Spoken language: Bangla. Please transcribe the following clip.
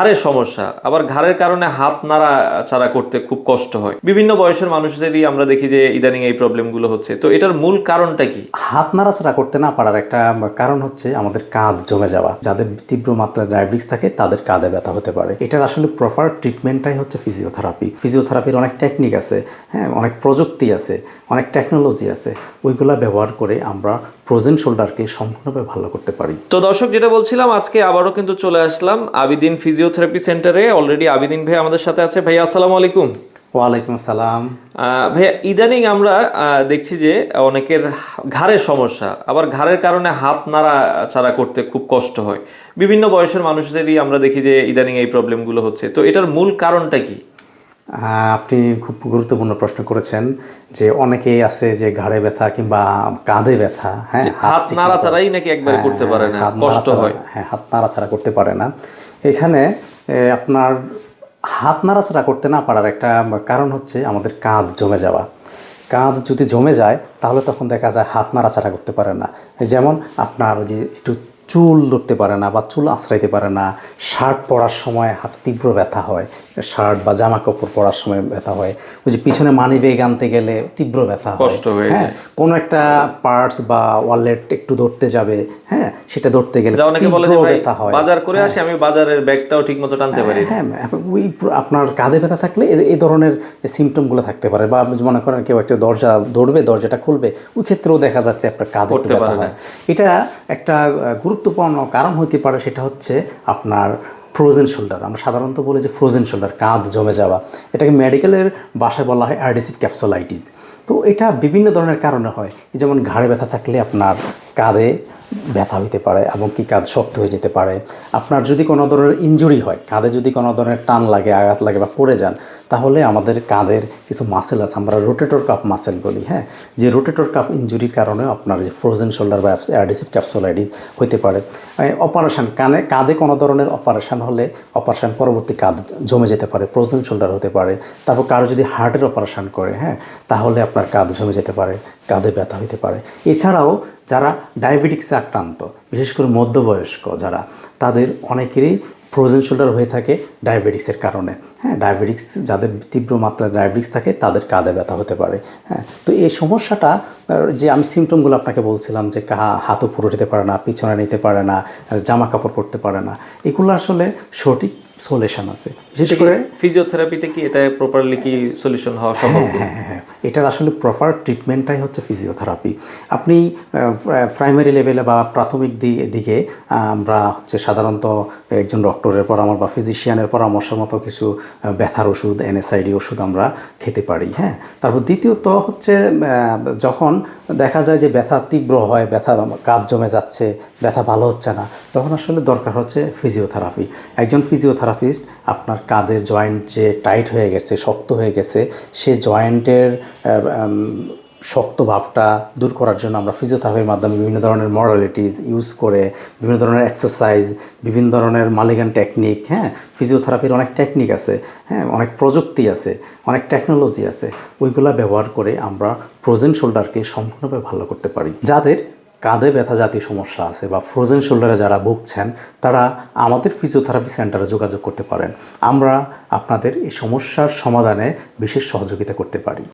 ঘাড়ের সমস্যা আবার ঘাড়ের কারণে হাত নাড়া ছাড়া করতে খুব কষ্ট হয়। বিভিন্ন বয়সের মানুষদেরই আমরা দেখি যে ইদানিং এই প্রবলেমগুলো হচ্ছে। তো এটার মূল কারণটা কি? হাত নাড়াচাড়া করতে না পারার একটা কারণ হচ্ছে আমাদের কাঁধ জমে যাওয়া। যাদের তীব্র মাত্রায় ডায়াবেটিস থাকে তাদের কাঁধে ব্যথা হতে পারে। এটার আসলে প্রপার ট্রিটমেন্টটাই হচ্ছে ফিজিওথেরাপি ফিজিওথেরাপির অনেক টেকনিক আছে হ্যাঁ অনেক প্রযুক্তি আছে অনেক টেকনোলজি আছে। ওইগুলা ব্যবহার করে আমরা ফ্রোজেন শোল্ডারকে সম্পূর্ণভাবে ভালো করতে পারি। তো দর্শক যেটা বলছিলাম আজকে আবারও কিন্তু চলে আসলাম আবিদিন ফিজিওথেরাপি সেন্টারে অলরেডি আবিদিন ভাই আমাদের সাথে আছে। ভাই আসসালামু আলাইকুম। ওয়ালাইকুম আসসালাম। ভাইয়া ইদানিং আমরা দেখছি যে অনেকের ঘাড়ের সমস্যা আবার ঘাড়ের কারণে হাত নাড়া ছাড়া করতে খুব কষ্ট হয়। বিভিন্ন বয়সের মানুষদেরই আমরা দেখি যে ইদানিং এই প্রবলেমগুলো হচ্ছে। তো এটার মূল কারণটা কি? আপনি খুব গুরুত্বপূর্ণ প্রশ্ন করেছেন যে অনেকেই আছে যে ঘাড়ে ব্যথা কিংবা কাঁধে ব্যথা হ্যাঁ হাত নাড়াচাড়াই নাকি একবারে করতে পারে না হাত কষ্ট হয়। হ্যাঁ হাত নাড়াচাড়া করতে পারে না। এখানে আপনার হাত নাড়াচাড়া করতে না পারার একটা কারণ হচ্ছে আমাদের কাঁধ জমে যাওয়া। কাঁধ যদি জমে যায়, তাহলে তখন দেখা যায় হাত নাড়াচাড়া করতে পারে না। যেমন আপনার ওই যে একটু চুল ধরতে পারে না বা চুল আশ্রাইতে পারে না। শার্ট পরার সময় হাত তীব্র ব্যথা হয়। শার্ট বা জামা কাপড় পরার সময় ব্যথা হয়। ওই যে পিছনে মানি ব্যাগ আনতে গেলে তীব্র ব্যথা হয়। কষ্ট হয়ে হ্যাঁ কোনো একটা পার্টস বা ওয়ালেট একটু ধরতে যাবে হ্যাঁ সেটা ধরতে গেলে অনেকে বলে যে ভাই ব্যথা হয়। বাজার করে আসি আমি বাজারের ব্যাগটাও ঠিক মতো টানতে পারি হ্যাঁ ওই আপনার কাঁধে ব্যথা থাকলে এই ধরনের সিমটমগুলো থাকতে পারে। বা আপনি মনে করেন কেউ একটা দরজা ধরবে দরজাটা খুলবে ওই ক্ষেত্রেও দেখা যাচ্ছে আপনার কাঁধে ব্যথা। হয়। এটা একটা আহ, গুরুত্বপূর্ণ কারণ হতে পারে সেটা হচ্ছে আপনার ফ্রোজেন শোল্ডার আমরা সাধারণত বলি যে ফ্রোজেন শোল্ডার কাঁধ জমে যাওয়া। এটাকে মেডিকেলের বাসায় বলা হয় অ্যাডিসিভ ক্যাপসোলাইটিস তো এটা বিভিন্ন ধরনের কারণে হয়। যেমন ঘাড়ে ব্যথা থাকলে আপনার কাঁধে ব্যথা হইতে পারে এবং কি কাঁধ শক্ত হয়ে যেতে পারে। আপনার যদি কোনো ধরনের ইনজুরি হয়, কাঁধে যদি কোনো ধরনের টান লাগে, আঘাত লাগে বা পড়ে যান, তাহলে আমাদের কাঁধের কিছু মাসেল আছে, আমরা রোটেটর কাপ মাসেল বলি হ্যাঁ? যে রোটেটর কাপ ইনজুরির কারণে আপনার যে ফ্রোজেন শোল্ডার বা অ্যাডিসিভ ক্যাপসোলাইটিস হইতে পারে। অপারেশন কানে, কাঁধে কোনো ধরনের অপারেশন হলে অপারেশন পরবর্তী কাঁধ জমে যেতে পারে ফ্রোজেন শোল্ডার হতে পারে। তারপর কারও যদি হার্টের অপারেশন করে হ্যাঁ? তাহলে আপনার কাঁধ জমে যেতে পারে, কাঁধে ব্যথা হতে পারে। এছাড়াও যারা ডায়াবেটিক্সে আক্রান্ত, বিশেষ করে মধ্যবয়স্ক যারা, তাদের অনেকেরই ফ্রোজেন শোল্ডার হয়ে থাকে ডায়াবেটিক্সের কারণে। হ্যাঁ ডায়াবেটিক্স যাদের তীব্র মাত্রায় ডায়াবেটিক্স থাকে, তাদের কাঁধে ব্যথা হতে পারে। হ্যাঁ তো এই সমস্যাটা যে আমি সিমটমগুলো আপনাকে বলছিলাম যে হাতও পুরো নিতে পারে না, পিছনে নিতে পারে না, জামা কাপড় পরতে পারে না, এগুলো আসলে সঠিক সলিউশন আছে। বিশেষ করে ফিজিওথেরাপিতে কি এটা প্রপারলি কি সলিউশন হওয়া সম্ভব? হ্যাঁ হ্যাঁ হ্যাঁ। এটার আসলে প্রপার ট্রিটমেন্টটাই হচ্ছে ফিজিওথেরাপি আপনি প্রাইমারি লেভেলে বা প্রাথমিক দিকে আমরা হচ্ছে সাধারণত একজন ডক্টরের পরামর্শ বা ফিজিশিয়ানের পরামর্শ মতো কিছু ব্যথার ওষুধ এনএসআইডি ওষুধ আমরা খেতে পারি হ্যাঁ। তারপর দ্বিতীয়ত হচ্ছে যখন দেখা যায় যে ব্যথা তীব্র হয় ব্যথা কাপ জমে যাচ্ছে ব্যথা ভালো হচ্ছে না তখন আসলে দরকার হচ্ছে ফিজিওথেরাপি একজন ফিজিওথেরাপিস্ট আপনার কাঁধের জয়েন্ট যে টাইট হয়ে গেছে, শক্ত হয়ে গেছে সে জয়েন্টের শক্ত ভাবটা দূর করার জন্য আমরা ফিজিওথেরাপির মাধ্যমে বিভিন্ন ধরনের মডালিটিস ইউজ করে, বিভিন্ন ধরনের এক্সারসাইজ বিভিন্ন ধরনের মালিগান টেকনিক হ্যাঁ? ফিজিওথেরাপির অনেক টেকনিক আছে হ্যাঁ? অনেক প্রযুক্তি আছে, অনেক টেকনোলজি আছে, ওইগুলা ব্যবহার করে আমরা ফ্রোজেন শোল্ডারকে সম্পূর্ণভাবে ভালো করতে পারি। যাদের কাঁধে ব্যথা জাতীয় সমস্যা আছে বা ফ্রোজেন শোল্ডারে যারা ভুগছেন, তারা আমাদের ফিজিওথেরাপি সেন্টারে যোগাযোগ করতে পারেন। আমরা আপনাদের এই সমস্যার সমাধানে বিশেষ সহযোগিতা করতে পারি।